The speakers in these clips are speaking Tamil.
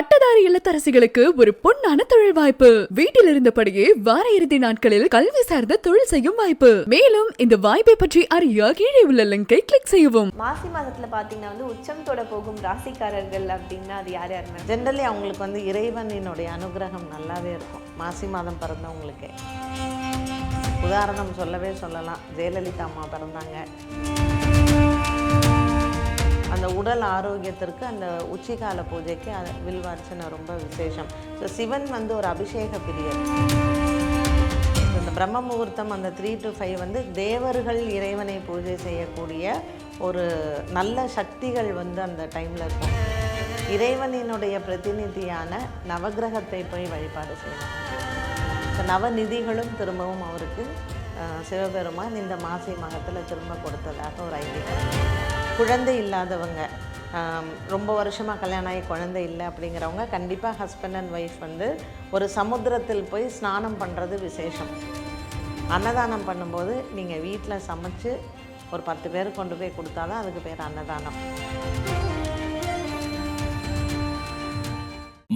பட்டதாரி இல்லத்தரசிகளுக்கு ஒரு பொன்னான தொழில் வாய்ப்பு. வீட்டில் இருந்தபடியே வார இறுதி நாட்களில் கல்வி சார்ந்த தொழில் செய்யும் வாய்ப்பு. மேலும் இந்த வாய்ப்பை பற்றி அறிய கீழே உள்ள லிங்கை கிளிக் செய்யவும். மாசி மாதத்துல பார்த்தீங்கன்னா வந்து உச்சம் தொட போகும் ராசிக்காரர்கள் அப்படின்னா அது யார் யார் மேம்? ஜென்ரலி அவங்களுக்கு வந்து இறைவனினுடைய அனுகிரகம் நல்லாவே இருக்கும். மாசி மாதம் பிறந்தவங்களுக்கு. உதாரணம் சொல்லவே சொல்லலாம். ஜெயலலிதா அம்மா பிறந்தாங்க. அந்த உடல் ஆரோக்கியத்திற்கு அந்த உச்சிகால பூஜைக்கு வில்வார்ச்சனை ரொம்ப விசேஷம். ஸோ சிவன் வந்து ஒரு அபிஷேக பிரியர். இந்த பிரம்ம முகூர்த்தம் அந்த த்ரீ டு ஃபைவ் வந்து தேவர்கள் இறைவனை பூஜை செய்யக்கூடிய ஒரு நல்ல சக்திகள் வந்து அந்த டைமில் இருக்கும். இறைவனினுடைய பிரதிநிதியான நவக்கிரகத்தை போய் வழிபாடு செய்யணும். இந்த நவநிதிகளும் திரும்பவும் அவருக்கு சிவபெருமான் இந்த மாசி மகத்தில் திரும்ப கொடுத்ததாக ஒரு ஐதீகம். குழந்தை இல்லாதவங்க ரொம்ப வருஷமாக கல்யாணம் ஆகி குழந்தை இல்லை அப்படிங்கிறவங்க கண்டிப்பாக ஹஸ்பண்ட் அண்ட் ஒய்ஃப் வந்து ஒரு சமுத்திரத்தில் போய் ஸ்நானம் பண்ணுறது விசேஷம். அன்னதானம் பண்ணும்போது நீங்கள் வீட்டில் சமைச்சு ஒரு பத்து பேர் கொண்டு போய் கொடுத்தாலும் அதுக்கு பேர் அன்னதானம்.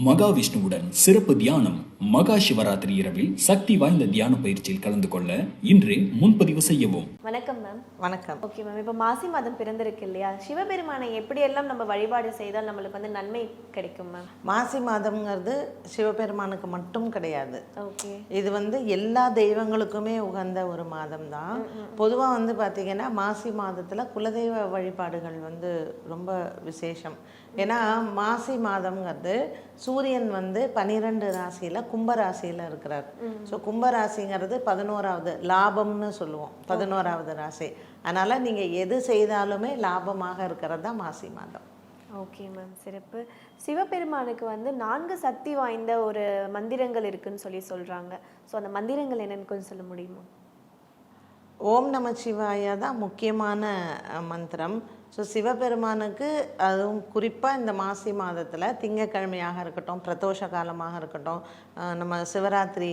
மகாவிஷ்ணுவுடன் சிறப்பு தியானம் மகா சிவராத்திரி இரவில் சக்தி வாய்ந்த தியான பயிற்சியில் கலந்து கொள்ள இன்றே முன்பதிவு செய்யவும். வணக்கம் மேம் வணக்கம். ஓகே மேம் இப்போ மாசி மாதம் பிறந்திருக்கு இல்லையா? சிவபெருமானை எப்படியெல்லாம் நம்ம வழிபாடு செய்தால் நம்மளுக்கு வந்து நன்மை கிடைக்கும் மேம் மாசி மாதம்ங்கிறது சிவபெருமானுக்கு மட்டும் கிடையாது. ஓகே இது வந்து எல்லா தெய்வங்களுக்குமே உகந்த ஒரு மாதம் தான் பொதுவாக வந்து பார்த்திங்கன்னா மாசி மாதத்தில் குலதெய்வ வழிபாடுகள் வந்து ரொம்ப விசேஷம். ஏன்னா மாசி மாதம்ங்கிறது சூரியன் வந்து பன்னிரெண்டு ராசியில் கும்ப ராசியில் இருக்கிறார். ஸோ கும்ப ராசிங்கிறது பதினோராவது லாபம்னு சொல்லுவோம். பதினோராவது ராசி. அதனால் நீங்கள் எது செய்தாலுமே லாபமாக இருக்கிறது தான் மாசி மாதம். ஓகே மேம் சிறப்பு. சிவபெருமானுக்கு வந்து நான்கு சக்தி வாய்ந்த ஒரு மந்திரங்கள் இருக்குன்னு சொல்லி சொல்றாங்க. ஸோ அந்த மந்திரங்கள் என்னன்னு கொஞ்சம் சொல்ல முடியுமா? ஓம் நம சிவாய தான் முக்கியமான மந்திரம். ஸோ சிவபெருமானுக்கு அதுவும் குறிப்பாக இந்த மாசி மாதத்தில் திங்கக்கிழமையாக இருக்கட்டும் பிரதோஷ காலமாக இருக்கட்டும் நம்ம சிவராத்திரி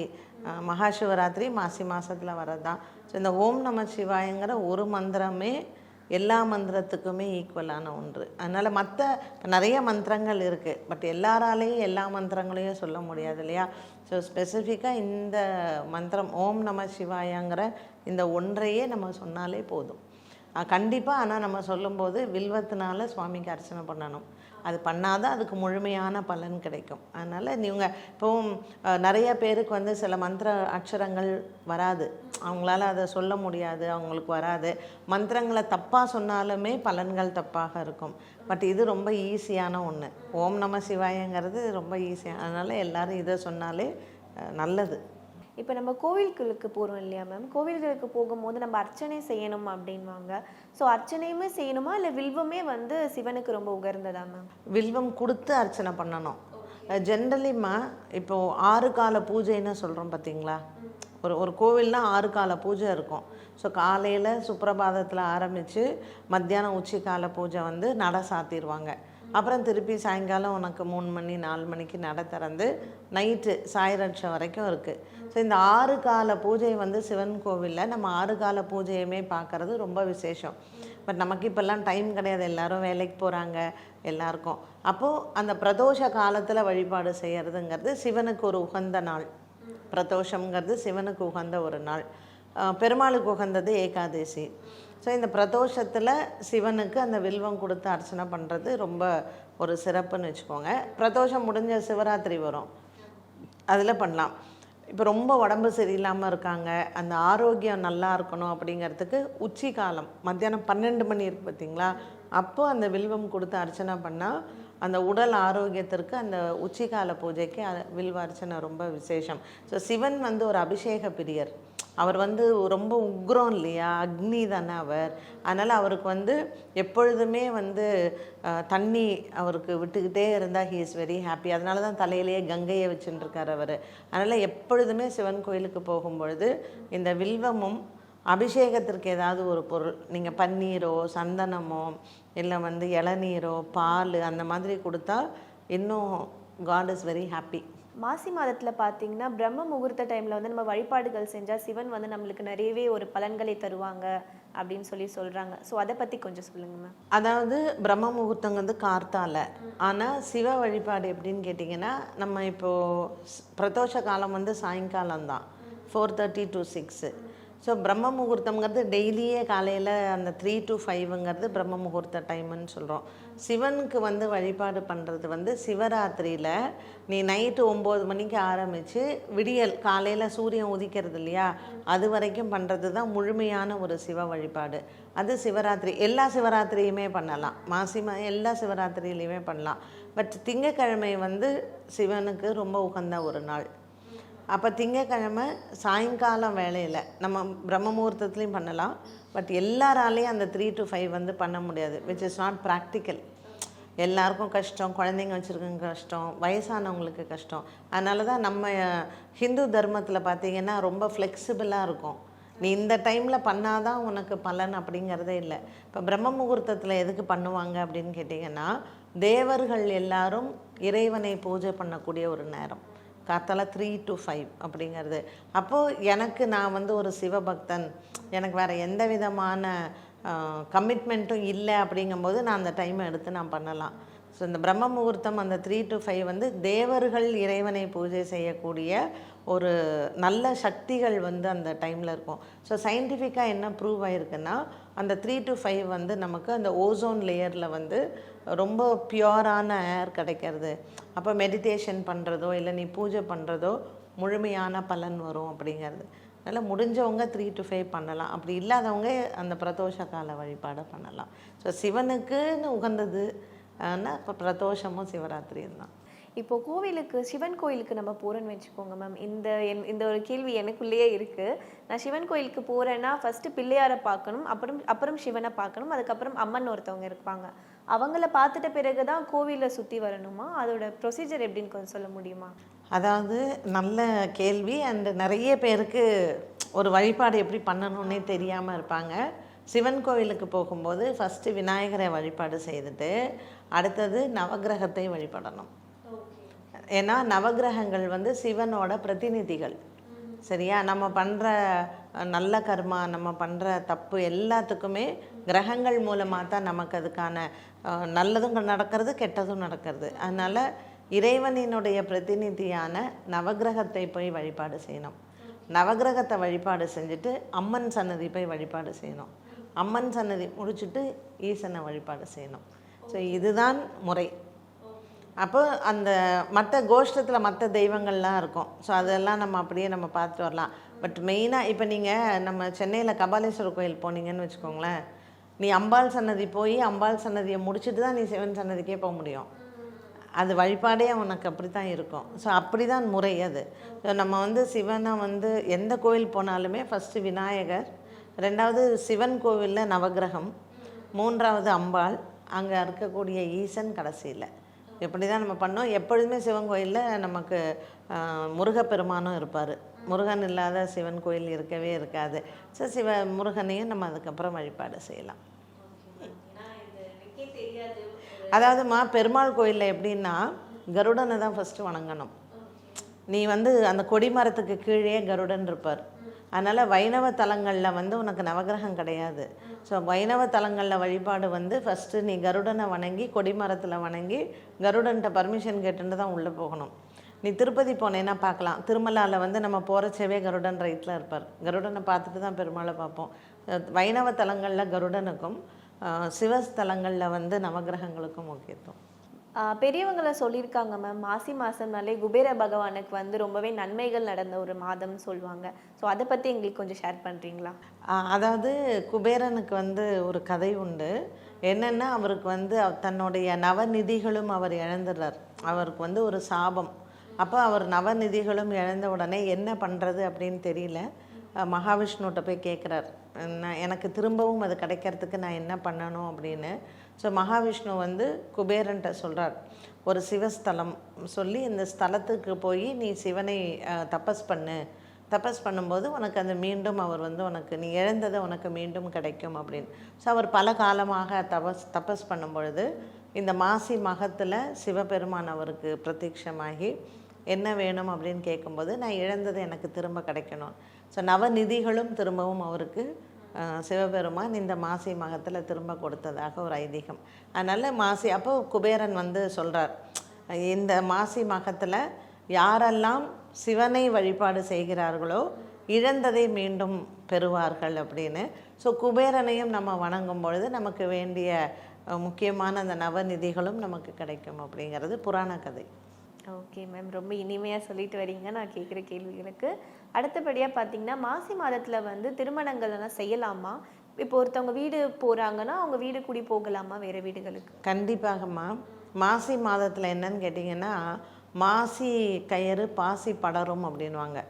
மகா சிவராத்திரி மாசி மாதத்தில் வர்றது தான் ஸோ இந்த ஓம் நம சிவாயங்கிற ஒரு மந்திரமே எல்லா மந்திரத்துக்குமே ஈக்குவலான ஒன்று. அதனால் மற்ற நிறைய மந்திரங்கள் இருக்குது பட் எல்லாராலேயும் எல்லா மந்திரங்களையும் சொல்ல முடியாது இல்லையா? ஸோ ஸ்பெசிஃபிக்காக இந்த மந்திரம் ஓம் நம சிவாயங்கிற இந்த ஒன்றையே நம்ம சொன்னாலே போதும். கண்டிப்பாக ஆனால் நம்ம சொல்லும்போது வில்வத்தினால சுவாமிக்கு அர்ச்சனை பண்ணணும். அது பண்ணாதான் அதுக்கு முழுமையான பலன் கிடைக்கும். அதனால் நீங்க இப்போவும் நிறைய பேருக்கு வந்து சில மந்திர அக்ஷரங்கள் வராது. அவங்களால அதை சொல்ல முடியாது அவங்களுக்கு வராது. மந்திரங்களை தப்பாக சொன்னாலுமே பலன்கள் தப்பாக இருக்கும். பட் இது ரொம்ப ஈஸியான ஒன்று ஓம் நம சிவாயங்கிறது ரொம்ப ஈஸியாக அதனால் எல்லோரும் இதை சொன்னாலே நல்லது. இப்போ நம்ம கோவில்களுக்கு போகிறோம் இல்லையா மேம் கோவில்களுக்கு போகும்போது நம்ம அர்ச்சனை செய்யணும் அப்படின்வாங்க. ஸோ அர்ச்சனையுமே செய்யணுமா? இல்லை வில்வமே வந்து சிவனுக்கு ரொம்ப உகர்ந்ததா மேம் வில்வம் கொடுத்து அர்ச்சனை பண்ணணும். ஜென்ரலிமா இப்போ ஆறு கால பூஜைன்னு சொல்கிறோம் பார்த்தீங்களா ஒரு ஒரு கோவில்னா ஆறு கால பூஜை இருக்கும். ஸோ காலையில் சுப்பிரபாதத்தில் ஆரம்பித்து மத்தியானம் உச்சி கால பூஜை வந்து நட சாத்திடுவாங்க. அப்புறம் திருப்பி சாயங்காலம் உனக்கு மூணு மணி நாலு மணிக்கு நட திறந்து நைட்டு சாயரட்ச வரைக்கும் இருக்குது ஸோ இந்த ஆறு கால பூஜை வந்து சிவன் கோவிலில் நம்ம ஆறு கால பூஜையுமே பார்க்குறது ரொம்ப விசேஷம். பட் நமக்கு இப்போல்லாம் டைம் கிடையாது. எல்லாரும் வேலைக்கு போகிறாங்க எல்லாருக்கும். அப்போது அந்த பிரதோஷ காலத்தில் வழிபாடு செய்கிறதுங்கிறது சிவனுக்கு ஒரு உகந்த நாள். பிரதோஷம்ங்கிறது சிவனுக்கு உகந்த ஒரு நாள். பெருமாளுக்கு உகந்தது ஏகாதசி. ஸோ இந்த பிரதோஷத்தில் சிவனுக்கு அந்த வில்வம் கொடுத்து அர்ச்சனை பண்ணுறது ரொம்ப ஒரு சிறப்புன்னு வச்சுக்கோங்க. பிரதோஷம் முடிஞ்ச சிவராத்திரி வரும். அதில் பண்ணலாம். இப்போ ரொம்ப உடம்பு சரியில்லாமல் இருக்காங்க. அந்த ஆரோக்கியம் நல்லா இருக்கணும் அப்படிங்கிறதுக்கு உச்சி காலம் மத்தியானம் பன்னெண்டு மணி இருக்கு பார்த்தீங்களா அப்போ அந்த வில்வம் கொடுத்து அர்ச்சனை பண்ணால் அந்த உடல் ஆரோக்கியத்திற்கு அந்த உச்சிகால பூஜைக்கு வில்வ அர்ச்சனை ரொம்ப விசேஷம். ஸோ சிவன் வந்து ஒரு அபிஷேக பிரியர். அவர் வந்து ரொம்ப உக்ரம் இல்லையா? அக்னி தானே அவர். அதனால் அவருக்கு வந்து எப்பொழுதுமே வந்து தண்ணி அவருக்கு விட்டுக்கிட்டே இருந்தால் ஹீ இஸ் வெரி ஹாப்பி அதனால தான் தலையிலேயே கங்கையை வச்சுட்டுருக்கார் அவர். அதனால் எப்பொழுதுமே சிவன் கோயிலுக்கு போகும்பொழுது இந்த வில்வமும் அபிஷேகத்திற்கு ஏதாவது ஒரு பொருள் நீங்கள் பன்னீரோ சந்தனமோ இல்லை வந்து இளநீரோ பால் அந்த மாதிரி கொடுத்தா இன்னும் காட் இஸ் வெரி ஹாப்பி மாசி மாதத்தில் பார்த்தீங்கன்னா பிரம்ம முகூர்த்த டைமில் வந்து நம்ம வழிபாடுகள் செஞ்சால் சிவன் வந்து நம்மளுக்கு நிறையவே ஒரு பலன்களை தருவாங்க அப்படின்னு சொல்லி சொல்கிறாங்க ஸோ அதை பற்றி கொஞ்சம் சொல்லுங்க மேம் அதாவது பிரம்ம முகூர்த்தங்கிறது கார்த்தால. ஆனால் சிவ வழிபாடு எப்படின்னு கேட்டிங்கன்னா நம்ம இப்போது பிரதோஷ காலம் வந்து சாயங்காலம் தான் four thirty to six so பிரம்ம முகூர்த்தம்ங்கிறது டெய்லியே காலையில் அந்த த்ரீ டு ஃபைவ்ங்கிறது பிரம்ம முகூர்த்த டைம்னு சொல்கிறோம் சிவனுக்கு வந்து வழிபாடு பண்ணுறது வந்து சிவராத்திரியில். நீ நைட்டு ஒம்பது மணிக்கு ஆரம்பித்து விடியல் காலையில் சூரியன் உதிக்கிறது இல்லையா? அது வரைக்கும் பண்ணுறது தான் முழுமையான ஒரு சிவ வழிபாடு. அது சிவராத்திரி எல்லா சிவராத்திரியுமே பண்ணலாம். மாசி மா எல்லா சிவராத்திரியிலையுமே பண்ணலாம். பட் திங்கக்கிழமை வந்து சிவனுக்கு ரொம்ப உகந்த ஒரு நாள். அப்போ திங்கக்கிழமை சாயங்காலம் வேலையில் நம்ம பிரம்ம முகூர்த்தத்துலேயும் பண்ணலாம். பட் எல்லாராலையும் அந்த த்ரீ டு ஃபைவ் வந்து பண்ண முடியாது. விச் இஸ் நாட் ப்ராக்டிக்கல் எல்லாருக்கும் கஷ்டம் குழந்தைங்க வச்சுருக்கவங்க கஷ்டம் வயசானவங்களுக்கு கஷ்டம். அதனால தான் நம்ம ஹிந்து தர்மத்தில் பார்த்தீங்கன்னா ரொம்ப ஃப்ளெக்சிபிளாக இருக்கும். நீ இந்த டைமில் பண்ணாதான் உனக்கு பலன் அப்படிங்கிறதே இல்லை. இப்போ பிரம்ம முகூர்த்தத்தில் எதுக்கு பண்ணுவாங்க அப்படின்னு கேட்டிங்கன்னா தேவர்கள் எல்லாரும் இறைவனை பூஜை பண்ணக்கூடிய ஒரு நேரம். காத்தால த்ரீ டு ஃபைவ் அப்படிங்கிறது. அப்போது எனக்கு நான் வந்து ஒரு சிவபக்தன். எனக்கு வேறு எந்த விதமான கமிட்மெண்ட்டும் இல்லை அப்படிங்கும்போது நான் அந்த டைமை எடுத்து நான் பண்ணலாம். ஸோ இந்த பிரம்ம முகூர்த்தம் அந்த த்ரீ டு ஃபைவ் வந்து தேவர்கள் இறைவனை பூஜை செய்யக்கூடிய ஒரு நல்ல சக்திகள் வந்து அந்த டைமில் இருக்கும். ஸோ சயின்டிஃபிக்காக என்ன ப்ரூவ் ஆகிருக்குன்னா அந்த த்ரீ டு ஃபைவ் வந்து நமக்கு அந்த ஓசோன் லேயரில் வந்து ரொம்ப பியோரான ஏர் கிடைக்கிறது. அப்போ மெடிடேஷன் பண்ணுறதோ இல்லை நீ பூஜை பண்ணுறதோ முழுமையான பலன் வரும் அப்படிங்கிறது. அதனால் முடிஞ்சவங்க த்ரீ டு ஃபைவ் பண்ணலாம். அப்படி இல்லாதவங்க அந்த பிரதோஷ கால வழிபாடை பண்ணலாம். ஸோ சிவனுக்குன்னு உகந்தது ஆனால் இப்போ பிரதோஷமும் சிவராத்திரியும் தான். இப்போ கோவிலுக்கு சிவன் கோயிலுக்கு நம்ம போகிறோன்னு வச்சுக்கோங்க மேம் இந்த என்- இந்த ஒரு கேள்வி எனக்குள்ளேயே இருக்குது நான் சிவன் கோயிலுக்கு போகிறேன்னா ஃபஸ்ட்டு பிள்ளையாரை பார்க்கணும் அப்புறம் அப்புறம் சிவனை பார்க்கணும் அதுக்கப்புறம் அம்மன் ஒருத்தவங்க இருப்பாங்க. அவங்கள பார்த்துட்ட பிறகு தான் கோவிலை சுற்றி வரணுமா? அதோட ப்ரொசீஜர் எப்படின்னு கொஞ்சம் சொல்ல முடியுமா? அதாவது நல்ல கேள்வி அண்ட் நிறைய பேருக்கு ஒரு வழிபாடு எப்படி பண்ணணும்னே தெரியாமல் இருப்பாங்க. சிவன் கோவிலுக்கு போகும்போது ஃபஸ்ட்டு விநாயகரை வழிபாடு செய்துட்டு அடுத்தது நவக்கிரகத்தை வழிபடணும். ஏன்னா நவக்கிரகங்கள் வந்து சிவனோட பிரதிநிதிகள். சரியா? நம்ம பண்ணுற நல்ல கர்மா நம்ம பண்ணுற தப்பு எல்லாத்துக்குமே கிரகங்கள் மூலமாக தான் நமக்கு அதுக்கான நல்லதும் நடக்கிறது கெட்டதும் நடக்கிறது. அதனால் இறைவனினுடைய பிரதிநிதியான நவக்கிரகத்தை போய் வழிபாடு செய்யணும். நவக்கிரகத்தை வழிபாடு செஞ்சுட்டு அம்மன் சன்னதி போய் வழிபாடு செய்யணும். அம்மன் சன்னதி முடிச்சுட்டு ஈசனை வழிபாடு செய்யணும். ஸோ இதுதான் முறை. அப்போ அந்த மற்ற கோஷ்டத்தில் மற்ற தெய்வங்கள்லாம் இருக்கும். ஸோ அதெல்லாம் நம்ம அப்படியே நம்ம பார்த்துட்டு வரலாம். பட் மெயினாக இப்போ நீங்கள் நம்ம சென்னையில் கபாலீஸ்வரர் கோயில் போனீங்கன்னு வச்சுக்கோங்களேன். நீ அம்பாள் சன்னதி போய் அம்பாள் சன்னதியை முடிச்சுட்டு தான் நீ சிவன் சன்னதிக்கே போக முடியும். அது வழிபாடே உனக்கு அப்படி தான் இருக்கும். ஸோ அப்படி தான் முறை அது. ஸோ நம்ம வந்து சிவனை வந்து எந்த கோயில் போனாலுமே ஃபஸ்ட்டு விநாயகர் ரெண்டாவது சிவன் கோவிலில் நவக்கிரகம் மூன்றாவது அம்பாள் அங்கே இருக்கக்கூடிய ஈசன் கடைசியில். இப்படி தான் நம்ம பண்ணோம். எப்பொழுதுமே சிவன் கோயிலில் நமக்கு முருகப்பெருமானும் இருப்பார். முருகன் இல்லாத சிவன் கோயில் இருக்கவே இருக்காது. ஸோ சிவ முருகனையும் நம்ம அதுக்கப்புறம் வழிபாடு செய்யலாம். அதாவதுமா பெருமாள் கோயிலில் எப்படின்னா கருடனை தான் ஃபஸ்ட்டு வணங்கணும். நீ வந்து அந்த கொடிமரத்துக்கு கீழே கருடன் இருப்பார். அதனால் வைணவ தலங்களில் வந்து உனக்கு நவக்கிரகம் கிடையாது. ஸோ வைணவ தலங்களில் வழிபாடு வந்து ஃபஸ்ட்டு நீ கருடனை வணங்கி கொடிமரத்தில் வணங்கி கருடன்கிட்ட பர்மிஷன் கேட்டுட்டு தான் உள்ளே போகணும். நீ திருப்பதி போனேன்னா பார்க்கலாம். திருமலாவில் வந்து நம்ம போகிறச்சவே கருடன் ரைட்டில் இருப்பார். கருடனை பார்த்துட்டு தான் பெருமாளை பார்ப்போம். வைணவ தலங்களில் கருடனுக்கும் சிவஸ்தலங்களில் வந்து நவக்கிரகங்களுக்கும் முக்கியத்துவம். பெரியவங்களை சொல்லியிருக்காங்க மேம் மாசி மாதம்னாலே குபேர பகவானுக்கு வந்து ரொம்பவே நன்மைகள் நடந்த ஒரு மாதம்னு சொல்லுவாங்க. ஸோ அதை பற்றி எங்களுக்கு கொஞ்சம் ஷேர் பண்ணுறீங்களா அதாவது குபேரனுக்கு வந்து ஒரு கதை உண்டு. என்னென்னா அவருக்கு வந்து தன்னுடைய நவநிதிகளும் அவர் இழந்துடுறார். அவருக்கு வந்து ஒரு சாபம். அப்போ அவர் நவநிதிகளும் இழந்த உடனே என்ன பண்ணுறது அப்படின்னு தெரியல. மகாவிஷ்ணுகிட்ட போய் கேட்குறார் நான் எனக்கு திரும்பவும் அது கிடைக்கிறதுக்கு நான் என்ன பண்ணணும் அப்படின்னு ஸோ மகாவிஷ்ணு வந்து குபேரன்ட்ட சொல்கிறார் ஒரு சிவஸ்தலம் சொல்லி இந்த ஸ்தலத்துக்கு போய் நீ சிவனை தபஸ் பண்ணு. தபஸ் பண்ணும்போது உனக்கு அந்த மீண்டும் அவர் வந்து உனக்கு நீ இழந்ததை உனக்கு மீண்டும் கிடைக்கும் அப்படின்னு. ஸோ அவர் பல காலமாக தபஸ் தபஸ் பண்ணும் பொழுது இந்த மாசி மகத்தில் சிவபெருமான் அவருக்கு பிரத்யட்சமாகி என்ன வேணும் அப்படின்னு கேட்கும்போது நான் இழந்தது எனக்கு திரும்ப கிடைக்கணும். ஸோ நவநிதிகளும் திரும்பவும் அவருக்கு சிவபெருமான் இந்த மாசி மகத்தில் திரும்ப கொடுத்ததாக ஒரு ஐதீகம். அதனால் மாசி அப்போ குபேரன் வந்து சொல்கிறார் இந்த மாசி மகத்தில் யாரெல்லாம் சிவனை வழிபாடு செய்கிறார்களோ இழந்ததை மீண்டும் பெறுவார்கள் அப்படின்னு. ஸோ குபேரனையும் நம்ம வணங்கும் பொழுது நமக்கு வேண்டிய முக்கியமான அந்த நவநிதிகளும் நமக்கு கிடைக்கும் அப்படிங்கிறது புராண கதை. ஓகே மேம் ரொம்ப இனிமையாக சொல்லிட்டு வரீங்க. நான் கேட்குற கேள்விகளுக்கு அடுத்தபடியாக பார்த்தீங்கன்னா மாசி மாதத்தில் வந்து திருமணங்கள் எல்லாம் செய்யலாமா? இப்போ ஒருத்தவங்க வீடு போகிறாங்கன்னா அவங்க வீடு கூடி போகலாமா வேறு வீடுகளுக்கு? கண்டிப்பாகம்மா. மாசி மாதத்தில் என்னன்னு கேட்டிங்கன்னா மாசி கயிறு பாசி படரும் அப்படின்வாங்க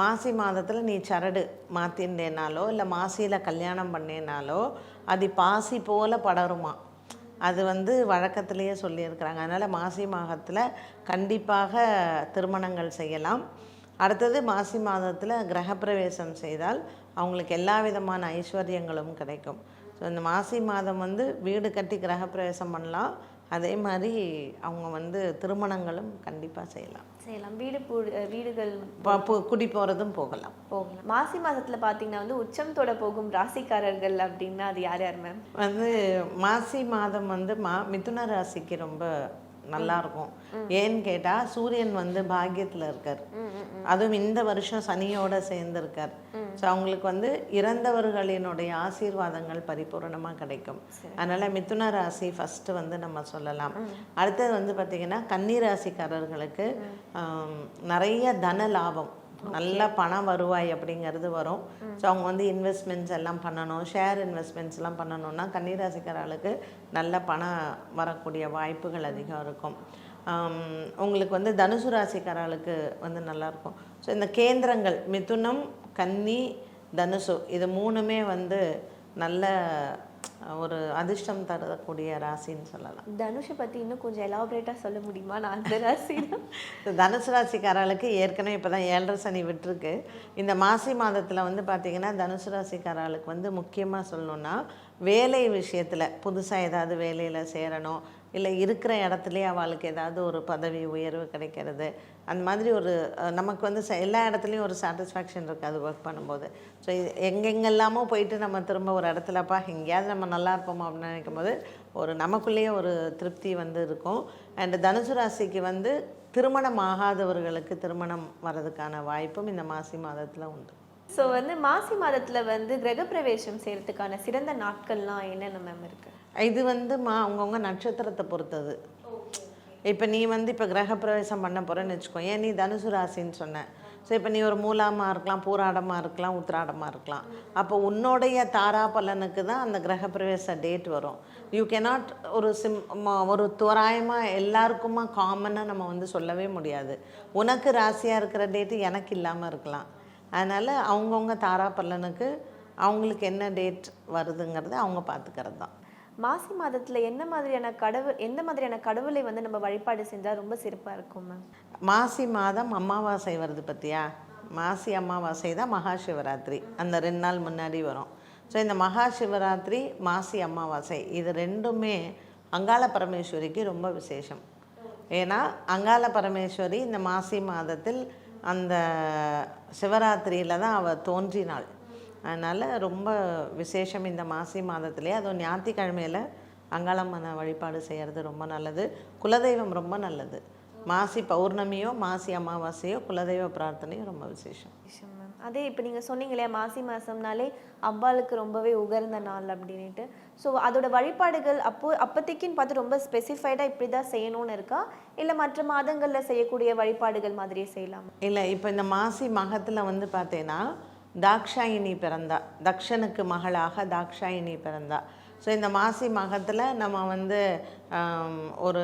மாசி மாதத்தில் நீ சரடு மாற்றிண்டேனாலோ இல்லை மாசியில் கல்யாணம் பண்ணேனாலோ அது பாசி போல் படருமா. அது வந்து வழக்கத்திலேயே சொல்லியிருக்கிறாங்க. அதனால் மாசி மாதத்தில் கண்டிப்பாக திருமணங்கள் செய்யலாம். அடுத்தது மாசி மாதத்தில் கிரகப்பிரவேசம் செய்தால் அவங்களுக்கு எல்லா விதமான ஐஸ்வர்யங்களும் கிடைக்கும். ஸோ இந்த மாசி மாதம் வந்து வீடு கட்டி கிரகப்பிரவேசம் பண்ணலாம். அதே மாதிரி அவங்க வந்து திருமணங்களும் கண்டிப்பாக செய்யலாம். செய்யலாம். வீடு வீடுகள் குடி போகிறதும் போகலாம். போகலாம். மாசி மாதத்தில் பார்த்தீங்கன்னா வந்து உச்சம் தொட போகும் ராசிக்காரர்கள் அப்படின்னா அது யார் யார் மேம் வந்து மாசி மாதம் வந்து மா மிதுன ராசிக்கு ரொம்ப நல்லா இருக்கும். ஏன்னு கேட்டால் சூரியன் வந்து பாக்கியத்தில் இருக்கார். அதுவும் இந்த வருஷம் சனியோட சேர்ந்து இருக்கார் ஸோ அவங்களுக்கு வந்து இறந்தவர்களினுடைய ஆசீர்வாதங்கள் பரிபூரணமாக கிடைக்கும். அதனால் மிதுன ராசி ஃபஸ்ட்டு வந்து நம்ம சொல்லலாம். அடுத்தது வந்து பார்த்திங்கன்னா கன்னி ராசிக்காரர்களுக்கு நிறைய தன லாபம். நல்ல பண வருவாய் அப்படிங்கிறது வரும். ஸோ அவங்க வந்து இன்வெஸ்ட்மெண்ட்ஸ் எல்லாம் பண்ணணும். ஷேர் இன்வெஸ்ட்மெண்ட்ஸ் எல்லாம் பண்ணணும்னா கன்னிராசிக்காரர்களுக்கு நல்ல பணம் வரக்கூடிய வாய்ப்புகள் அதிகம் இருக்கும். உங்களுக்கு வந்து தனுசு ராசிக்காரர்களுக்கு வந்து நல்லாயிருக்கும். ஸோ இந்த கேந்திரங்கள் மிதுனம் கன்னி தனுசு இது மூணுமே வந்து நல்ல ஒரு அதிர்ஷ்டம் தரக்கூடிய ராசின்னு சொல்லலாம். தனுஷை பற்றி இன்னும் கொஞ்சம் எலாபரேட்டாக சொல்ல முடியுமா? நான் அந்த ராசி தனுசு ராசிக்காரர்களுக்கு ஏற்கனவே இப்போ தான் ஏழரை சனி விட்டுருக்கு. இந்த மாசி மாதத்தில் வந்து பார்த்திங்கன்னா தனுசு ராசிக்காரர்களுக்கு வந்து முக்கியமாக சொல்லணுன்னா வேலை விஷயத்தில் புதுசாக ஏதாவது வேலையில் சேரணும். இல்லை இருக்கிற இடத்துலையே அவளுக்கு ஏதாவது ஒரு பதவி உயர்வு கிடைக்கிறது. அந்த மாதிரி ஒரு நமக்கு வந்து ச- எல்லா இடத்துலையும் ஒரு சாட்டிஸ்ஃபேக்ஷன் இருக்காது ஒர்க் பண்ணும்போது. ஸோ எங்கெங்கெல்லாமோ போயிட்டு நம்ம திரும்ப ஒரு இடத்துலப்பா எங்கேயாவது நம்ம நல்லா இருப்போமா அப்படின்னு நினைக்கும் போது ஒரு நமக்குள்ளேயே ஒரு திருப்தி வந்து இருக்கும். அண்ட் தனுசு ராசிக்கு வந்து திருமணம் ஆகாதவர்களுக்கு திருமணம் வர்றதுக்கான வாய்ப்பும் இந்த மாசி மாதத்தில் உண்டு. ஸோ வந்து மாசி மாதத்தில் வந்து கிரகப்பிரவேசம் செய்கிறதுக்கான சிறந்த நாட்கள்லாம் என்னென்ன மேம் இருக்குது இது வந்து மா அவங்கவுங்க நட்சத்திரத்தை பொறுத்தது. இப்போ நீ வந்து இப்போ கிரகப்பிரவேசம் பண்ண போகிறேன்னு வச்சுக்கோ ஏன் நீ தனுசு ராசின்னு சொன்ன? ஸோ இப்போ நீ ஒரு மூலாமாக இருக்கலாம் பூராடமாக இருக்கலாம் உத்திராடமாக இருக்கலாம். அப்போ உன்னுடைய தாரா பலனுக்கு தான் அந்த கிரகப்பிரவேச டேட் வரும். யூ கெனாட் ஒரு சிம் ஒரு தோராயமாக எல்லாருக்குமா காமனாக நம்ம வந்து சொல்லவே முடியாது. உனக்கு ராசியாக இருக்கிற டேட்டு எனக்கு இல்லாமல் இருக்கலாம். அதனால் அவங்கவுங்க தாரா பலனுக்கு அவங்களுக்கு என்ன டேட் வருதுங்கிறத அவங்க பார்த்துக்கிறது தான் மாசி மாதத்தில் என்ன மாதிரியான கடவுள் எந்த மாதிரியான கடவுளை வந்து நம்ம வழிபாடு செஞ்சால் ரொம்ப சிறப்பாக இருக்கும் மேம் மாசி மாதம் அமாவாசை வருது பற்றியா மாசி அமாவாசை தான் மகா சிவராத்திரி. அந்த ரெண்டு நாள் முன்னாடி வரும். ஸோ இந்த மகா சிவராத்திரி மாசி அமாவாசை இது ரெண்டுமே அங்காள பரமேஸ்வரிக்கு ரொம்ப விசேஷம். ஏன்னா அங்காள பரமேஸ்வரி இந்த மாசி மாதத்தில் அந்த சிவராத்திரியில் தான் அவள் தோன்றினாள். அதனால் ரொம்ப விசேஷம் இந்த மாசி மாதத்துலேயே அதுவும் ஞாயிற்றுக்கிழமையில் அங்காளம்மனை வழிபாடு செய்கிறது ரொம்ப நல்லது. குலதெய்வம் ரொம்ப நல்லது. மாசி பௌர்ணமியோ மாசி அமாவாசையோ குலதெய்வ பிரார்த்தனையும் ரொம்ப விசேஷம். அதே இப்போ நீங்கள் சொன்னீங்க இல்லையா மாசி மாதம்னாலே அம்பாளுக்கு ரொம்பவே உகந்த நாள் அப்படின்ட்டு ஸோ அதோட வழிபாடுகள் அப்போ அப்போதைக்குன்னு பார்த்து ரொம்ப ஸ்பெசிஃபைடாக இப்படி தான் செய்யணும்னு இருக்கா? இல்லை மற்ற மாதங்களில் செய்யக்கூடிய வழிபாடுகள் மாதிரியே செய்யலாமா? இல்லை இப்போ இந்த மாசி மகத்தில் வந்து பார்த்தீங்கன்னா தாக்ஷாயினி பிறந்தா தக்ஷனுக்கு மகளாக தாக்ஷாயினி பிறந்தா. ஸோ இந்த மாசி மகத்தில் நம்ம வந்து ஒரு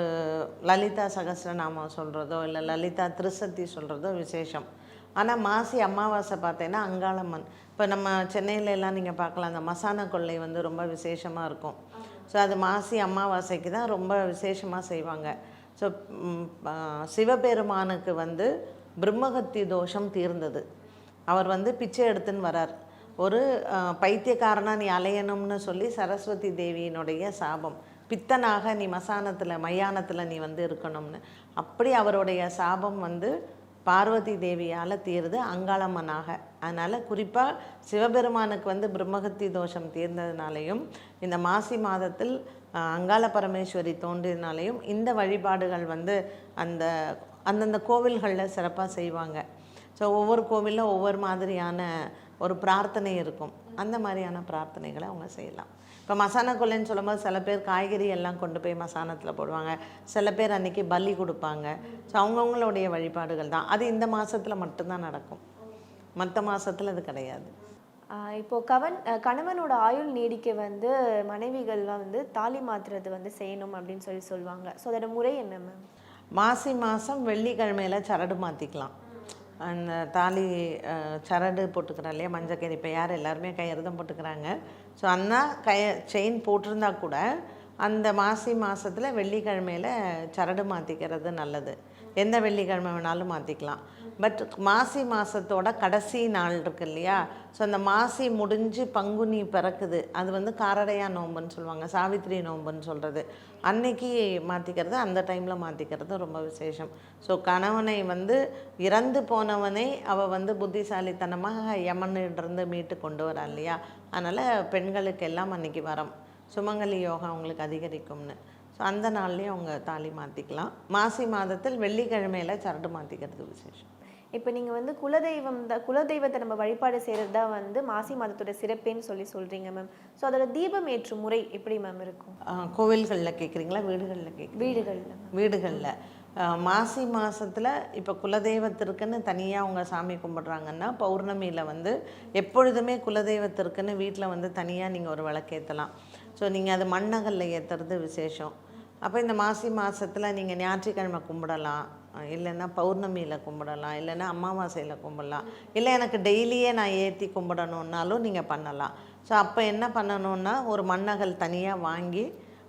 லலிதா சகசிரநாமம் சொல்கிறதோ இல்லை லலிதா திருசத்தி சொல்கிறதோ விசேஷம். ஆனால் மாசி அமாவாசை பார்த்தீங்கன்னா அங்காளம்மன். இப்போ நம்ம சென்னையில எல்லாம் நீங்கள் பார்க்கலாம் அந்த மசான கொள்ளை வந்து ரொம்ப விசேஷமாக இருக்கும். ஸோ அது மாசி அமாவாசைக்கு தான் ரொம்ப விசேஷமாக செய்வாங்க. ஸோ சிவபெருமானுக்கு வந்து பிரம்மகத்தி தோஷம் தீர்ந்தது. அவர் வந்து பிச்சை எடுத்துன்னு வரார். ஒரு பைத்தியக்காரனாக நீ அலையணும்னு சொல்லி சரஸ்வதி தேவியினுடைய சாபம். பித்தனாக நீ மசானத்தில் மயானத்தில் நீ வந்து இருக்கணும்னு. அப்படி அவருடைய சாபம் வந்து பார்வதி தேவியால் தீருது அங்காளம்மனாக. அதனால் குறிப்பாக சிவபெருமானுக்கு வந்து பிரம்மகத்தி தோஷம் தீர்ந்ததுனாலையும் இந்த மாசி மாதத்தில் அங்காள பரமேஸ்வரி தோன்றியதுனாலையும் இந்த வழிபாடுகள் வந்து அந்த அந்தந்த கோவில்களில் சிறப்பாக செய்வாங்க. ஸோ ஒவ்வொரு கோவிலில் ஒவ்வொரு மாதிரியான ஒரு பிரார்த்தனை இருக்கும். அந்த மாதிரியான பிரார்த்தனைகளை அவங்க செய்யலாம். இப்போ மசானா கொல்லைன்னு சொல்லும்போது சில பேர் காய்கறி எல்லாம் கொண்டு போய் மசானத்தில் போடுவாங்க. சில பேர் அன்னைக்கு பலி கொடுப்பாங்க. ஸோ அவங்கவுங்களுடைய வழிபாடுகள் தான். அது இந்த மாதத்தில் மட்டும்தான் நடக்கும். மற்ற மாதத்தில் அது கிடையாது. ஆஹ் இப்போ கவன் கணவனோட ஆயுள் நீடிக்க வந்து மனைவிகள்லாம் வந்து தாலி மாத்துறது வந்து செய்யணும் அப்படின்னு சொல்லி சொல்லுவாங்க. ஸோ அதோட முறை என்ன மேம் மாசி மாதம் வெள்ளிக்கிழமையில சரடு மாற்றிக்கலாம் அந்த தாலி சரடு போட்டுக்கிறோம் இல்லையா மஞ்சள் கயிறு. இப்போ யார் எல்லாருமே கையறுதம் போட்டுக்கிறாங்க. ஸோ அண்ணா கய செயின் போட்டிருந்தா கூட அந்த மாசி மாதத்தில் வெள்ளிக்கிழமையில் சரடு மாற்றிக்கிறது நல்லது. எந்த வெள்ளிக்கிழமை வேணாலும் மாற்றிக்கலாம் பட் மாசி மாதத்தோட கடைசி நாள் இருக்கு இல்லையா? ஸோ அந்த மாசி முடிஞ்சு பங்குனி பிறக்குது. அது வந்து காரடையா நோம்புன்னு சொல்லுவாங்க. சாவித்திரி நோம்புன்னு சொல்கிறது அன்னைக்கு மாற்றிக்கிறது அந்த டைமில் மாற்றிக்கிறது ரொம்ப விசேஷம். ஸோ கணவனை வந்து இறந்து போனவனை அவள் வந்து புத்திசாலித்தனமாக யமனிலிருந்து மீட்டு கொண்டு வரா இல்லையா? அதனால் பெண்களுக்கு எல்லாம் அன்னைக்கு வரம். சுமங்கலி யோகா அவங்களுக்கு அதிகரிக்கும்னு. ஸோ அந்த நாள்லேயும் அவங்க தாலி மாற்றிக்கலாம் மாசி மாதத்தில் வெள்ளிக்கிழமையில சரடு மாற்றிக்கிறது விசேஷம். இப்போ நீங்கள் வந்து குலதெய்வம் தான் குலதெய்வத்தை நம்ம வழிபாடு செய்கிறது தான் வந்து மாசி மாதத்தோட சிறப்பேன்னு சொல்லி சொல்கிறீங்க மேம் ஸோ அதோட தீபம் ஏற்றும் முறை எப்படி மேம் இருக்கும்? கோவில்களில் கேட்குறீங்களா வீடுகளில் கேட்குறீங்க வீடுகளில் வீடுகளில். மாசி மாதத்தில் இப்போ குலதெய்வத்திற்குன்னு தனியாக அவங்க சாமி கும்பிட்றாங்கன்னா பௌர்ணமியில் வந்து எப்பொழுதுமே குலதெய்வத்திற்குன்னு வீட்டில் வந்து தனியாக நீங்கள் ஒரு விளக்கேற்றலாம் ஸோ நீங்கள் அது மண்ணகல்ல ஏற்றுறது விசேஷம். அப்போ இந்த மாசி மாதத்தில் நீங்கள் ஞாயிற்றுக்கிழமை கும்பிடலாம். இல்லைன்னா பௌர்ணமியில் கும்பிடலாம். இல்லைன்னா அமாவாசையில் கும்பிடலாம். இல்லை எனக்கு டெய்லியே நான் ஏற்றி கும்பிடணுன்னாலும் நீங்கள் பண்ணலாம். ஸோ அப்போ என்ன பண்ணணுன்னா ஒரு மண்ணகல் தனியாக வாங்கி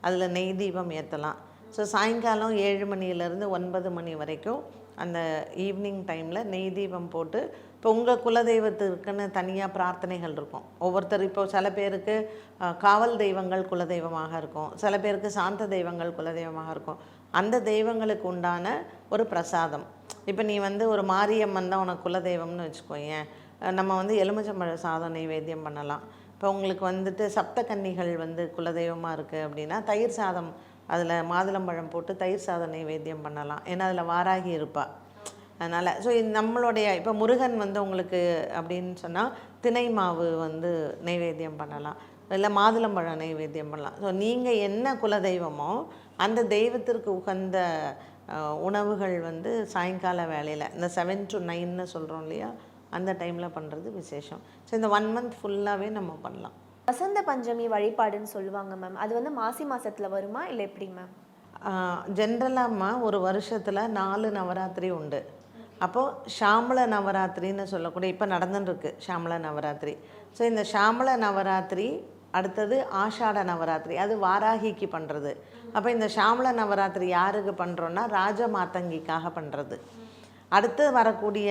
அதில் நெய் தீபம் ஏற்றலாம் ஸோ சாயங்காலம் ஏழு மணியிலேருந்து ஒன்பது மணி வரைக்கும் அந்த ஈவினிங் டைமில் நெய் தீபம் போட்டு இப்போ உங்கள் குலதெய்வத்திற்குன்னு தனியாக பிரார்த்தனைகள் இருக்கும். ஒவ்வொருத்தர் இப்போ சில பேருக்கு காவல் தெய்வங்கள் குலதெய்வமாக இருக்கும். சில பேருக்கு சாந்த தெய்வங்கள் குலதெய்வமாக இருக்கும். அந்த தெய்வங்களுக்கு உண்டான ஒரு பிரசாதம். இப்போ நீ வந்து ஒரு மாரியம்மன் தான் உனக்கு குலதெய்வம்னு வச்சுக்கோயேன். அஹ், நம்ம வந்து எலுமிச்சம்பழ சாதம் நைவேத்தியம் பண்ணலாம். இப்போ உங்களுக்கு வந்துட்டு சப்த கன்னிகள் வந்து குலதெய்வமாக இருக்குது அப்படின்னா தயிர் சாதம் அதில் மாதுளம்பழம் போட்டு தயிர் சாதம் நைவேத்தியம் பண்ணலாம். ஏன்னா அதில் வாராகி இருப்பாள் அதனால் ஸோ நம்மளுடைய இப்போ முருகன் வந்து உங்களுக்கு அப்படின்னு சொன்னால் திணை மாவு வந்து நைவேத்தியம் பண்ணலாம். இல்லை மாதுளம்பழம் நைவேத்தியம் பண்ணலாம். ஸோ நீங்கள் என்ன குலதெய்வமோ அந்த தெய்வத்திற்கு உகந்த உணவுகள் வந்து சாயங்கால வேலையில் இந்த செவன் டு நைன்னு சொல்கிறோம் இல்லையா அந்த டைமில் பண்ணுறது விசேஷம். ஸோ இந்த ஒன் மந்த் ஃபுல்லாகவே நம்ம பண்ணலாம். வசந்த பஞ்சமி வழிபாடுன்னு சொல்லுவாங்க மேம் அது வந்து மாசி மாசத்துல வருமா இல்லை எப்படி மேம் ஜென்ரலாம்மா ஒரு வருஷத்தில் நாலு நவராத்திரி உண்டு. அப்போது ஷாமள நவராத்திரின்னு சொல்லக்கூடிய இப்போ நடந்துட்டுருக்கு ஷாமள நவராத்திரி. ஸோ இந்த ஷாமள நவராத்திரி அடுத்தது ஆஷாட நவராத்திரி அது வாராகிக்கு பண்ணுறது அப்போ இந்த ஷாமள நவராத்திரி யாருக்கு பண்ணுறோன்னா ராஜமாத்தங்கிக்காக பண்ணுறது அடுத்து வரக்கூடிய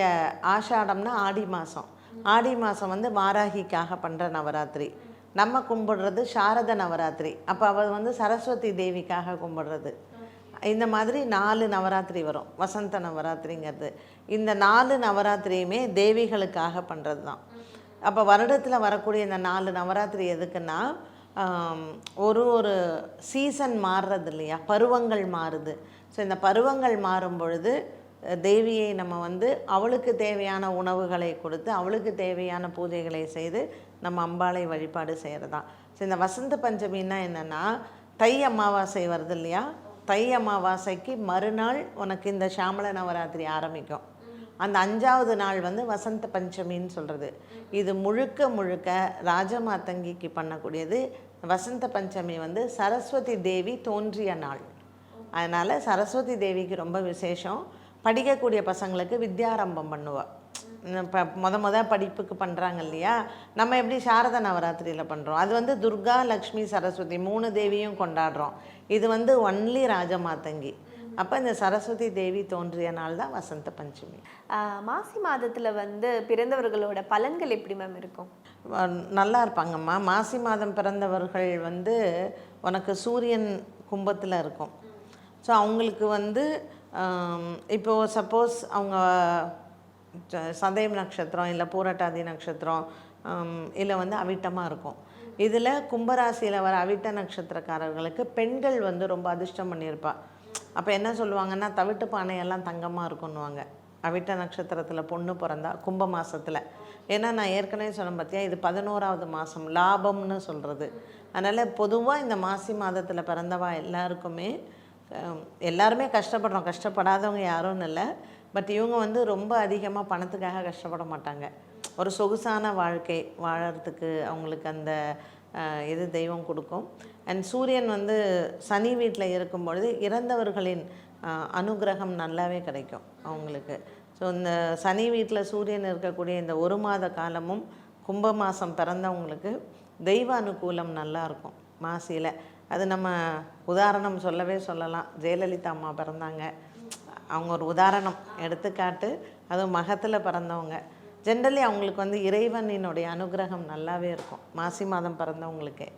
ஆஷாடம்னா ஆடி மாதம் ஆடி மாதம் வந்து வாராகிக்காக பண்ணுற நவராத்திரி. நம்ம கும்பிடுறது சாரத நவராத்திரி. அப்போ அவள் வந்து சரஸ்வதி தேவிக்காக கும்பிடுறது. இந்த மாதிரி நாலு நவராத்திரி வரும். வசந்த நவராத்திரிங்கிறது. இந்த நாலு நவராத்திரியுமே தேவிகளுக்காக பண்ணுறது தான் அப்போ வருடத்தில் வரக்கூடிய இந்த நாலு நவராத்திரி எதுக்குன்னா ஒரு ஒரு சீசன் மாறுறது இல்லையா? பருவங்கள் மாறுது. ஸோ இந்த பருவங்கள் மாறும் பொழுது தேவியை நம்ம வந்து அவளுக்கு தேவையான உணவுகளை கொடுத்து அவளுக்கு தேவையான பூஜைகளை செய்து நம்ம அம்பாளை வழிபாடு செய்கிறதான் ஸோ இந்த வசந்த பஞ்சமின்னா என்னென்னா தை அமாவாசை வருது இல்லையா? தை அமாவாசைக்கு மறுநாள் உனக்கு இந்த சாமள நவராத்திரி ஆரம்பிக்கும். அந்த அஞ்சாவது நாள் வந்து வசந்த பஞ்சமின்னு சொல்கிறது இது முழுக்க முழுக்க ராஜமாத்தங்கிக்கு பண்ணக்கூடியது. வசந்த பஞ்சமி வந்து சரஸ்வதி தேவி தோன்றிய நாள். அதனால் சரஸ்வதி தேவிக்கு ரொம்ப விசேஷம். படிக்கக்கூடிய பசங்களுக்கு வித்யாரம்பம் பண்ணுவாள் இப்போ முத முத படிப்புக்கு பண்ணுறாங்க இல்லையா? நம்ம எப்படி சாரத நவராத்திரியில் பண்ணுறோம் அது வந்து துர்கா லக்ஷ்மி சரஸ்வதி மூணு தேவியும் கொண்டாடுறோம். இது வந்து ஒன்லி ராஜமாத்தங்கி. அப்போ இந்த சரஸ்வதி தேவி தோன்றிய நாள் தான் வசந்த பஞ்சமி. மாசி மாதத்துல வந்து பிறந்தவர்களோட பலன்கள் எப்படி மேம் இருக்கும்? நல்லா இருப்பாங்கம்மா மாசி மாதம் பிறந்தவர்கள் வந்து உனக்கு சூரியன் கும்பத்தில் இருக்கும். ஸோ அவங்களுக்கு வந்து ஆம், இப்போ சப்போஸ் அவங்க சதயம் நட்சத்திரம் இல்லை பூரட்டாதி நட்சத்திரம் இல்லை வந்து அவிட்டமாக இருக்கும். இதில் கும்பராசியில் வர அவிட்ட நட்சத்திரக்காரர்களுக்கு பெண்கள் வந்து ரொம்ப அதிர்ஷ்டம் பண்ணியிருப்பாள் அப்போ என்ன சொல்லுவாங்கன்னா தவிட்டு பானையெல்லாம் தங்கமாக இருக்குன்னுவாங்க. அவிட்ட நட்சத்திரத்தில் பொண்ணு பிறந்தா கும்ப மாதத்தில் ஏன்னா நான் ஏற்கனவே சொன்னேன் பார்த்தியா இது பதினோராவது மாதம் லாபம்னு சொல்கிறது அதனால் பொதுவாக இந்த மாசி மாதத்தில் பிறந்தவா எல்லாருக்குமே எல்லாருமே கஷ்டப்படுறோம். கஷ்டப்படாதவங்க யாரும் இல்லை. பட் இவங்க வந்து ரொம்ப அதிகமாக பணத்துக்காக கஷ்டப்பட மாட்டாங்க. ஒரு சொகுசான வாழ்க்கை வாழறதுக்கு அவங்களுக்கு அந்த இது தெய்வம் கொடுக்கும். அண்ட் சூரியன் வந்து சனி வீட்டில் இருக்கும் பொழுது இறந்தவர்களின் அனுகிரகம் அனுக்கிரகம் நல்லாவே கிடைக்கும் அவங்களுக்கு. ஸோ இந்த சனி வீட்டில் சூரியன் இருக்கக்கூடிய இந்த ஒரு மாத காலமும் கும்ப மாதம் பிறந்தவங்களுக்கு தெய்வ அனுகூலம் நல்லாயிருக்கும் மாசியில். அது நம்ம உதாரணம் சொல்லவே சொல்லலாம். ஜெயலலிதா அம்மா பிறந்தாங்க. அவங்க ஒரு உதாரணம் எடுத்துக்காட்டு அதுவும் மகத்தில் பிறந்தவங்க. ஜென்ரலி அவங்களுக்கு வந்து இறைவனினுடைய அனுகிரகம் நல்லாவே இருக்கும் மாசி மாதம் பிறந்தவங்களுக்கே.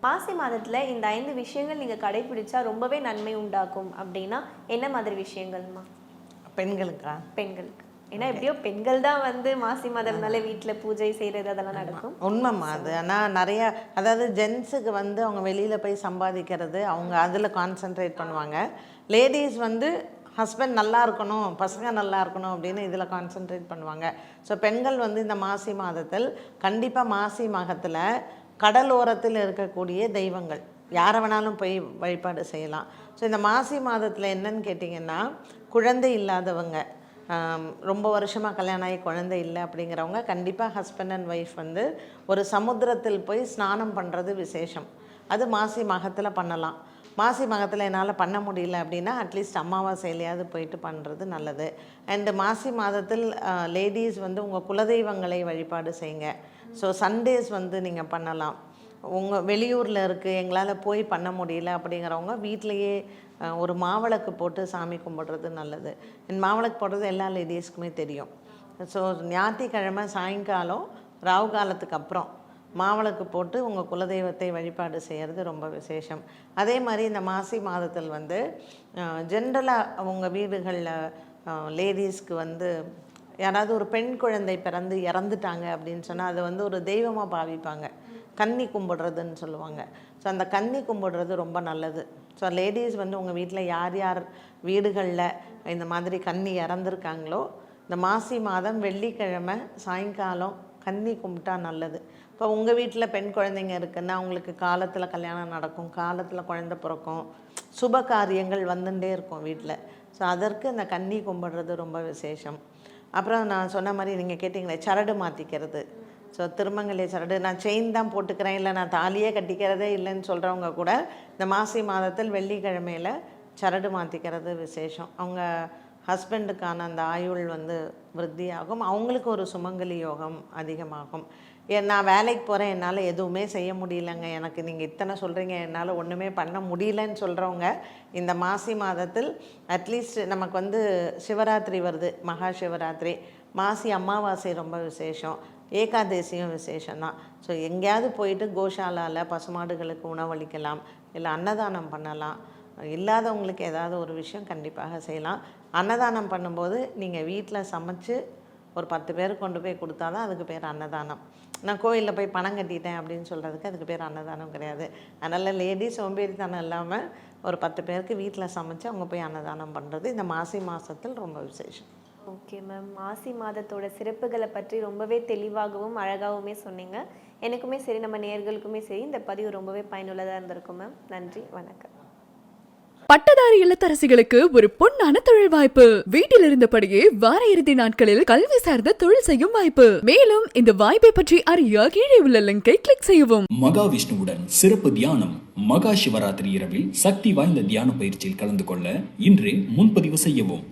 மாசி மாதத்துல இந்த ஐந்து விஷயங்கள் நீங்க கடைபிடிச்சா ரொம்பவே நன்மை உண்டாக்கும் அப்படின்னா என்ன மாதிரி விஷயங்கள்மா? பெண்களுக்கா? பெண்களுக்கு. ஏன்னா எப்படியோ பெண்கள் தான் வந்து மாசி மாதம்னால வீட்ல பூஜை செய்யறது அதெல்லாம் நடக்கும். உண்மைம்மா அது. ஆனால் நிறைய அதாவது ஜென்ஸுக்கு வந்து அவங்க வெளியில் போய் சம்பாதிக்கிறது அவங்க அதில் கான்சென்ட்ரேட் பண்ணுவாங்க. லேடிஸ் வந்து ஹஸ்பண்ட் நல்லா இருக்கணும் பசங்க நல்லா இருக்கணும் அப்படின்னு இதில் கான்சென்ட்ரேட் பண்ணுவாங்க. ஸோ பெண்கள் வந்து இந்த மாசி மாதத்தில் கண்டிப்பாக மாசி மாதத்தில் கடலோரத்தில் இருக்கக்கூடிய தெய்வங்கள் யாரை வேணாலும் போய் வழிபாடு செய்யலாம். ஸோ இந்த மாசி மாதத்தில் என்னன்னு கேட்டிங்கன்னா குழந்தை இல்லாதவங்க ரொம்ப வருஷமாக கல்யாணம் ஆகி குழந்தை இல்லை அப்படிங்கிறவங்க கண்டிப்பாக ஹஸ்பண்ட் அண்ட் ஒய்ஃப் வந்து ஒரு சமுத்திரத்தில் போய் ஸ்நானம் பண்ணுறது விசேஷம். அது மாசி மகத்தில் பண்ணலாம். மாசி மகத்தில் என்னால் பண்ண முடியல அப்படின்னா அட்லீஸ்ட் அமாவாசையிலையாவது போயிட்டு பண்ணுறது நல்லது. அண்டு மாசி மாதத்தில் லேடிஸ் வந்து உங்கள் குலதெய்வங்களை வழிபாடு செய்யுங்க. ஸோ சண்டேஸ் வந்து நீங்கள் பண்ணலாம். உங்கள் வெளியூரில் இருக்குது எங்களால் போய் பண்ண முடியல அப்படிங்கிறவங்க வீட்டிலையே ஒரு மாவிளக்கு போட்டு சாமி கும்பிட்றது நல்லது. என் மாவிளக்கு போடுறது எல்லா லேடிஸ்க்குமே தெரியும். ஸோ ஞாயிற்றுக்கிழமை சாயங்காலம் ராகு காலத்துக்கு அப்புறம் மாவிளக்கு போட்டு உங்கள் குலதெய்வத்தை வழிபாடு செய்கிறது ரொம்ப விசேஷம். அதே மாதிரி இந்த மாசி மாதத்தில் வந்து ஜென்ரலாக உங்கள் வீடுகளில் லேடிஸ்க்கு வந்து யாராவது ஒரு பெண் குழந்தை பிறந்து இறந்துட்டாங்க அப்படின்னு சொன்னால் அதை வந்து ஒரு தெய்வமாக பாவிப்பாங்க. கன்னி கும்பிடுறதுன்னு சொல்லுவாங்க. ஸோ அந்த கன்னி கும்பிடுறது ரொம்ப நல்லது. ஸோ லேடிஸ் வந்து உங்கள் வீட்டில் யார் யார் வீடுகளில் இந்த மாதிரி கன்னி இறந்துருக்காங்களோ இந்த மாசி மாதம் வெள்ளிக்கிழமை சாயங்காலம் கன்னி கும்பிட்டா நல்லது. இப்போ உங்கள் வீட்டில் பெண் குழந்தைங்க இருக்குன்னா உங்களுக்கு காலத்தில் கல்யாணம் நடக்கும் காலத்தில் குழந்தை பிறக்கும் சுப காரியங்கள் வந்துட்டே இருக்கும் வீட்டில் ஸோ அதற்கு இந்த கன்னி கும்பிடுறது ரொம்ப விசேஷம். அப்புறம் நான் சொன்ன மாதிரி நீங்கள் கேட்டிங்களே சரடு மாற்றிக்கிறது ஸோ திருமங்கலி சரடு. நான் செயின் தான் போட்டுக்கிறேன். இல்லை நான் தாலியே கட்டிக்கிறதே இல்லைன்னு சொல்கிறவங்க கூட இந்த மாசி மாதத்தில் வெள்ளிக்கிழமையில் சரடு மாற்றிக்கிறது விசேஷம். அவங்க ஹஸ்பண்டுக்கான அந்த ஆயுள் வந்து விருத்தியாகும். அவங்களுக்கு ஒரு சுமங்கலி யோகம் அதிகமாகும். நான் வேலைக்கு போகிறேன் என்னால் எதுவுமே செய்ய முடியலங்க. எனக்கு நீங்கள் இத்தனை சொல்கிறீங்க என்னால் ஒன்றுமே பண்ண முடியலன்னு சொல்கிறவங்க இந்த மாசி மாதத்தில் அட்லீஸ்ட் நமக்கு வந்து சிவராத்திரி வருது மகா சிவராத்திரி. மாசி அமாவாசை ரொம்ப விசேஷம் ஏகாதேசியும் விசேஷம்தான் ஸோ எங்கேயாவது போயிட்டு கோஷாலாவில் பசுமாடுகளுக்கு உணவளிக்கலாம் இல்லை அன்னதானம் பண்ணலாம். இல்லாதவங்களுக்கு ஏதாவது ஒரு விஷயம் கண்டிப்பாக செய்யலாம். அன்னதானம் பண்ணும்போது நீங்கள் வீட்டில் சமைச்சு ஒரு பத்து பேர் கொண்டு போய் கொடுத்தா தான் அதுக்கு பேர் அன்னதானம். நான் கோயிலில் போய் பணம் கட்டிட்டேன் அப்படின்னு சொல்கிறதுக்கு அதுக்கு பேர் அன்னதானம் கிடையாது. அதனால் லேடிஸ் சோம்பேறித்தனம் இல்லாமல் ஒரு பத்து பேருக்கு வீட்டில் சமைச்சு அவங்க போய் அன்னதானம் பண்ணுறது இந்த மாசி மாதத்தில் ரொம்ப விசேஷம். ஓகே மேம் மாசி மாதத்தோட சிறப்புகளை பற்றி ரொம்பவே தெளிவாகவும் அழகாகவுமே சொன்னீங்க. எனக்குமே சரி நம்ம நேர்களுக்குமே சரி இந்த பதிவு ரொம்பவே பயனுள்ளதாக இருந்திருக்கும் மேம் நன்றி வணக்கம். பட்டதாரி இல்லத்தரசிகளுக்கு ஒரு பொன்னான தொழில் வாய்ப்பு. வீட்டில் இருந்தபடியே வார இறுதி நாட்களில் கல்வி சார்ந்த தொழில் செய்யும் வாய்ப்பு. மேலும் இந்த வாய்ப்பை பற்றி அறிய கீழே உள்ள லிங்கை கிளிக் செய்யவும். மகாவிஷ்ணுவுடன் சிறப்பு தியானம் மகா சிவராத்திரி இரவில் சக்தி வாய்ந்த தியான பயிற்சியில் கலந்து கொள்ள இன்று முன்பதிவு செய்யவும்.